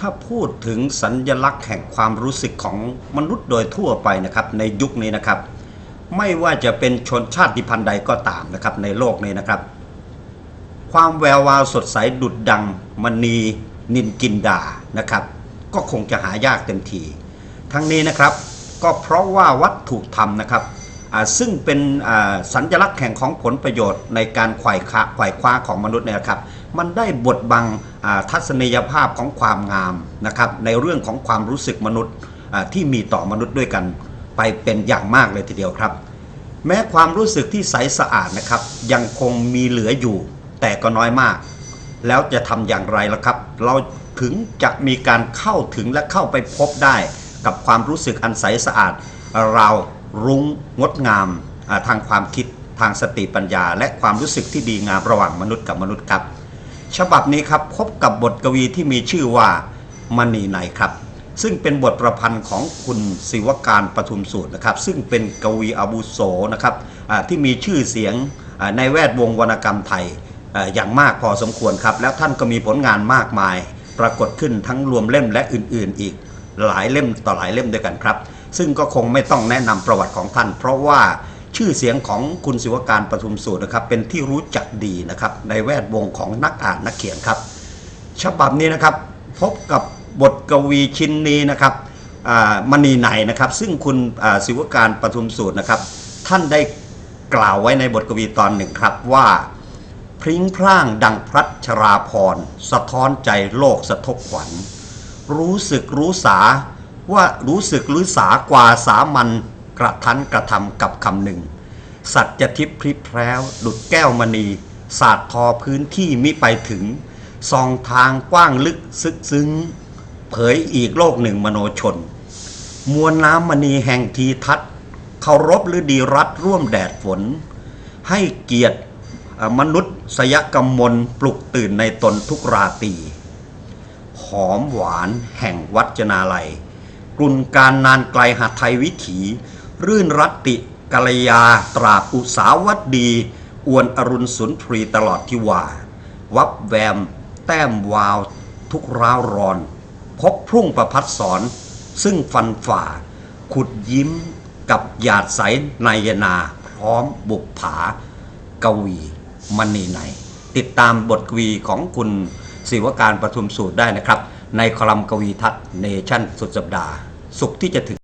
ถ้าพูดถึงสัญญลักษณ์แห่งความรู้สึกของมนุษย์โดยทั่วไปนะครับในยุคนี้นะครับ ไม่ว่าจะเป็นชนชาติพันธุ์ใดก็ตามนะครับในโลกนี้นะครับ ความแวววาวสดใสดุดดังมณีนินกินดานะครับ ก็คงจะหายากเต็มที ทั้งนี้นะครับก็เพราะว่าวัตถุธรรมนะครับ ซึ่งเป็นสัญลักษณ์แห่งของผลประโยชน์ในการไขว่คว้าไขว่คว้าของมนุษย์เนี่ยครับมันได้บดบังทัศนียภาพของความงามนะครับในเรื่องของความรู้สึกมนุษย์ที่มีต่อมนุษย์ด้วยกัน ไปเป็นอย่างมากเลยทีเดียวครับ แม้ความรู้สึกที่ใสสะอาดนะครับยังคงมีเหลืออยู่ แต่ก็น้อยมาก แล้วจะทำอย่างไรล่ะครับ เราถึงจะมีการเข้าถึงและเข้าไปพบได้ กับความรู้สึกอันใสสะอาดเรา รุ้งงดงามทางความคิดทางสติปัญญา และความรู้สึกที่ดีงามระหว่างมนุษย์กับมนุษย์ครับ ฉบับนี้ครับพบกับบทกวีที่มีชื่อว่ามณีในครับ ซึ่งเป็นบทประพันธ์ของคุณศิวการปทุมสูตรนะครับ ซึ่งเป็นกวีอาวุโสนะครับที่มีชื่อเสียงในแวดวงวรรณกรรมไทยอ่าอย่างมากพอสมควรครับ แล้วท่านก็มีผลงานมากมาย ปรากฏขึ้นทั้งรวมเล่มและอื่นๆ อีกหลายเล่มต่อหลายเล่มด้วยกันครับ ซึ่งก็คงไม่ต้องแนะนำประวัติของท่าน เพราะว่าชื่อเสียงของคุณศิวการประทุมสูตรนะครับ เป็นที่รู้จักดีนะครับในแวดวงของนักอ่านนักเขียนครับ ฉบับนี้นะครับพบกับบทกวีชิ้นนี้นะครับมณีไหนนะครับ ซึ่งคุณศิวการประทุมสูตรนะครับ ท่านได้กล่าวไว้ในบทกวีตอนหนึ่งครับว่าพริ้งพร่างดังพรัชราพร สะท้อนใจโลกสะทกขวัญ รู้สึกรู้สา ว่ารู้สึกรู้สากว่าสามัญกระทันกระทำกับคำหนึ่ง สัจทิพย์พริบแพรวดุดแก้วมณีสาดทอพื้นที่มิไปถึงซองทางกว้างลึกซึกซึ้ง เผยอีกโลกหนึ่งมโนชน มวลน้ำมณีแห่งทีทัศเคารพหรือดีรัฐร่วมแดดฝน ให้เกียรติมนุษย์สยกำมลปลุกตื่นในตนทุกราตรีหอมหวานแห่งวัจนาลัย กลุ่นการนานไกลหาไทยวิถี รื่นรัตติกัลยาตราบอุสาวัดดี อวนอรุณสุนทรีตลอดที่ว่าวับแวม แต้มวาวทุกร้าวรอน พบพรุ่งประพัดสอน ซึ่งฟันฝ่า ขุดยิ้มกับหยาดใสนายนาพร้อมบุกผา กวีมณีใน ติดตามบทกวีของคุณศิวการประทุมสูตรได้นะครับ ในคอลัมน์กวีทัศน์เนชั่นสุดสัปดาห์ สุขที่จะถึง